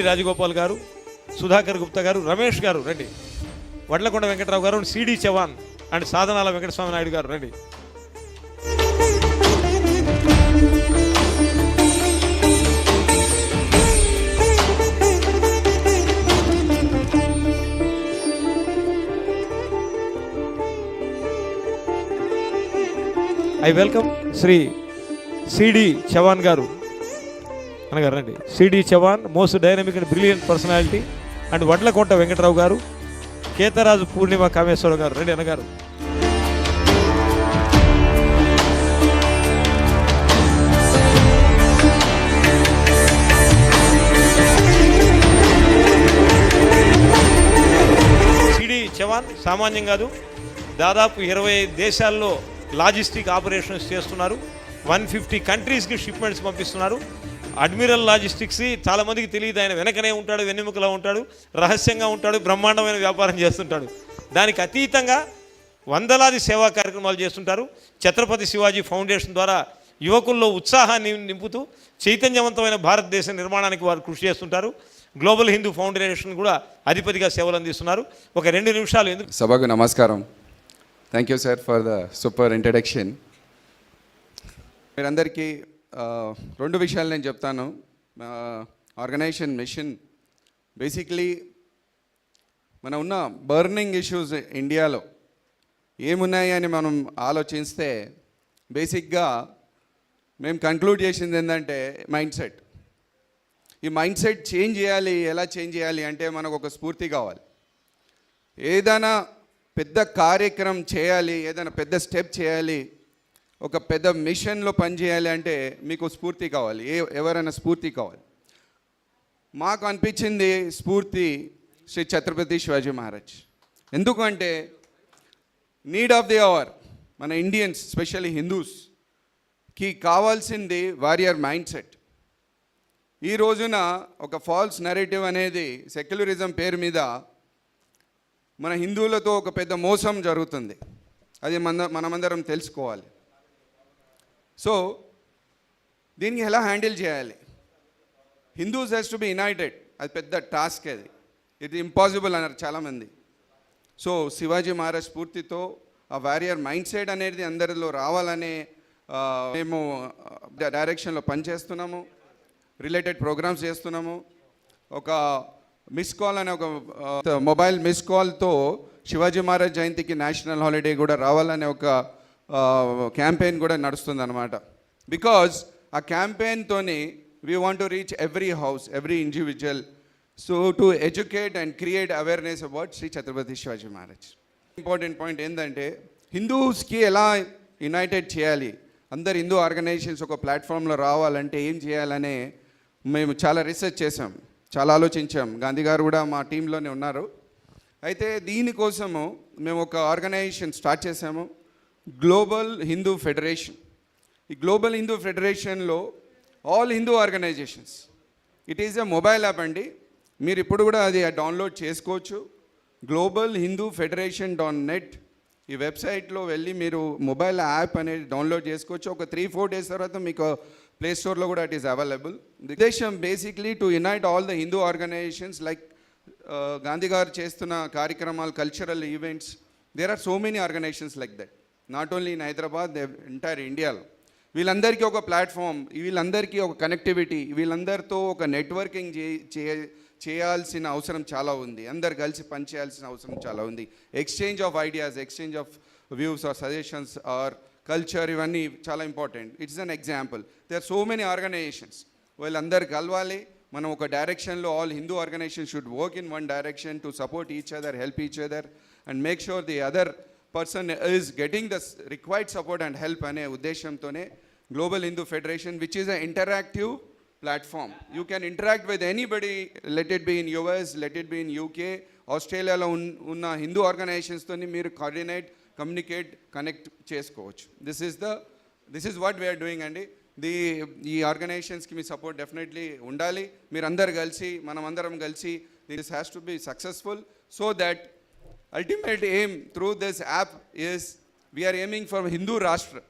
రాజగోపాల్ గారు సుధాకర్ గుప్తా గారు రమేష్ గారు రండి. వడ్లకొండ వెంకటరావు గారు సిడి చవాన్ అండ్ సాధనాల వెంకటస్వామి నాయుడు గారు రండి. I welcome Shri C D Chavan garu. అనగా రండి. C D Chavan most dynamic and brilliant personality and Vadlakota Venkatarao garu Ketharaju Purnima Kameswara Rao గారు. రెడ్డి అన్నగారు. సిడి చవాన్ సామాన్యం కాదు. దాదాపు ఇరవై దేశాల్లో లాజిస్టిక్ ఆపరేషన్స్ చేస్తున్నారు. వన్ ఫిఫ్టీ కంట్రీస్కి షిప్మెంట్స్ పంపిస్తున్నారు. అడ్మిరల్ లాజిస్టిక్స్ చాలామందికి తెలియదు. ఆయన వెనకనే ఉంటాడు వెన్నెముకలో ఉంటాడు రహస్యంగా ఉంటాడు బ్రహ్మాండమైన వ్యాపారం చేస్తుంటాడు. దానికి అతీతంగా వందలాది సేవా కార్యక్రమాలు చేస్తుంటారు. ఛత్రపతి శివాజీ ఫౌండేషన్ ద్వారా యువకుల్లో ఉత్సాహాన్ని నింపుతూ చైతన్యవంతమైన భారతదేశ నిర్మాణానికి వారు కృషి చేస్తుంటారు. గ్లోబల్ హిందూ ఫౌండేషన్ కూడా అధిపతిగా సేవలు అందిస్తున్నారు. ఒక రెండు నిమిషాలు ఎందుకు? సభకు నమస్కారం. Thank you sir for the super introduction మీరందరికీ రెండు విషయాలు నేను చెప్తాను. Organisation machine. బేసిక్లీ మన ఉన్న బర్నింగ్ ఇష్యూస్ ఇండియాలో ఏమున్నాయి అని మనం ఆలోచిస్తే బేసిక్గా మేము కంక్లూడ్ చేసింది ఏంటంటే మైండ్ సెట్. ఈ మైండ్ సెట్ చేంజ్ చేయాలి ఎలా చేంజ్ చేయాలి అంటే మనకు ఒక స్ఫూర్తి కావాలి. ఏదైనా పెద్ద కార్యక్రమం చేయాలి ఏదైనా పెద్ద స్టెప్ చేయాలి ఒక పెద్ద మిషన్లో పనిచేయాలి అంటే మీకు స్ఫూర్తి కావాలి. ఏ ఎవరైనా స్ఫూర్తి కావాలి. మాకు అనిపించింది స్ఫూర్తి శ్రీ ఛత్రపతి శివాజీ మహారాజ్. ఎందుకంటే నీడ్ ఆఫ్ ది అవర్ మన ఇండియన్స్ స్పెషల్లీ హిందూస్కి కావాల్సింది వారియర్ మైండ్ సెట్ ఈ రోజున ఒక ఫాల్స్ నెరేటివ్ అనేది సెక్యులరిజం పేరు మీద మన హిందువులతో ఒక పెద్ద మోసం జరుగుతుంది. అది మన మనమందరం తెలుసుకోవాలి. సో దీనికి ఎలా హ్యాండిల్ చేయాలి? Hindus has to be united అది పెద్ద టాస్క్ అది. ఇది ఇంపాసిబుల్ అన్నారు చాలామంది. సో శివాజీ మహారాజ్ స్ఫూర్తితో ఆ వారియర్ మైండ్ సెట్ అనేది అందరిలో రావాలనే మేము డైరెక్షన్లో పనిచేస్తున్నాము. రిలేటెడ్ ప్రోగ్రామ్స్ చేస్తున్నాము. ఒక మిస్ కాల్ అనే ఒక మొబైల్ మిస్ కాల్తో శివాజీ మహారాజ్ జయంతికి నేషనల్ హాలిడే కూడా రావాలనే ఒక క్యాంపెయిన్ కూడా నడుస్తుంది అనమాట బికాజ్ ఆ క్యాంపెయిన్తోని we want to reach every house every individual so to educate and create awareness about Shri Chhatrapati Shivaji Maharaj important point ఏంటంటే హిందూస్కి ఎలా యునైటెడ్ చేయాలి? అందరు హిందూ ఆర్గనైజేషన్స్ ఒక ప్లాట్ఫామ్లో రావాలంటే ఏం చేయాలనే మేము చాలా రీసెర్చ్ చేసాం చాలా ఆలోచించాం. గాంధీ గారు కూడా మా టీంలోనే ఉన్నారు. అయితే దీనికోసము మేము ఒక ఆర్గనైజేషన్ స్టార్ట్ చేసాము గ్లోబల్ హిందూ ఫెడరేషన్ ఈ global Hindu ఫెడరేషన్లో all Hindu organisations it is a mobile app అండి. మీరు ఇప్పుడు కూడా అది డౌన్లోడ్ చేసుకోవచ్చు. Global Hindu federation dot net ఈ వెబ్సైట్లో వెళ్ళి మీరు మొబైల్ యాప్ అనేది డౌన్లోడ్ చేసుకోవచ్చు. ఒక త్రీ ఫోర్ డేస్ తర్వాత మీకు ప్లే స్టోర్లో కూడా ఇట్ ఈస్ అవైలబుల్ ఉద్దేశం basically to unite all the Hindu organisations like Gandhi garu చేస్తున్న కార్యక్రమాలు cultural events there are so many organisations like that not only in Hyderabad entire ఇండియాలో వీళ్ళందరికీ ఒక ప్లాట్ఫామ్ వీళ్ళందరికీ ఒక కనెక్టివిటీ వీళ్ళందరితో ఒక నెట్వర్కింగ్ చే చేయాల్సిన అవసరం చాలా ఉంది. అందరు కలిసి పనిచేయాల్సిన అవసరం చాలా ఉంది. Exchange of ideas exchange of views or suggestions or culture ఇవన్నీ చాలా important it's an example they are so many organisations వీళ్ళందరు కలవాలి. మనం ఒక డైరెక్షన్లో all Hindu organisation should work in one direction to support each other help each other and make sure the other person is getting the required support and help అనే ఉద్దేశంతోనే global Hindu federation which is a interactive platform you can interact with anybody let it be in US let it be in UK ఆస్ట్రేలియాలో ఉన్న హిందూ ఆర్గనైజేషన్స్తో మీరు coordinate communicate connect చేసుకోవచ్చు. This is the this is what we are doing అండి. The ఈ ఆర్గనైజేషన్స్కి మీ support definitely ఉండాలి. మీరందరు కలిసి మనం అందరం కలిసి this has to be successful so that ultimate aim through this app is we are aiming for Hindu Rashtra.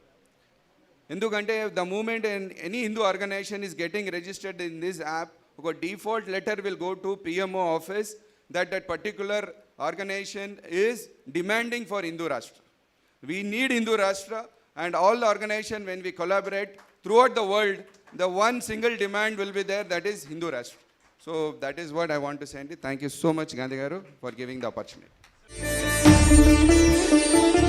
Hindu Kante, the movement and any Hindu organization is getting registered in this app, a default letter will go to PMO office that that particular organization is demanding for Hindu Rashtra. We need Hindu Rashtra and all the organization when we collaborate throughout the world, the one single demand will be there, that is Hindu Rashtra. So that is what I want to say. Thank you so much, Gandhi Garu, for giving the opportunity. Thank you.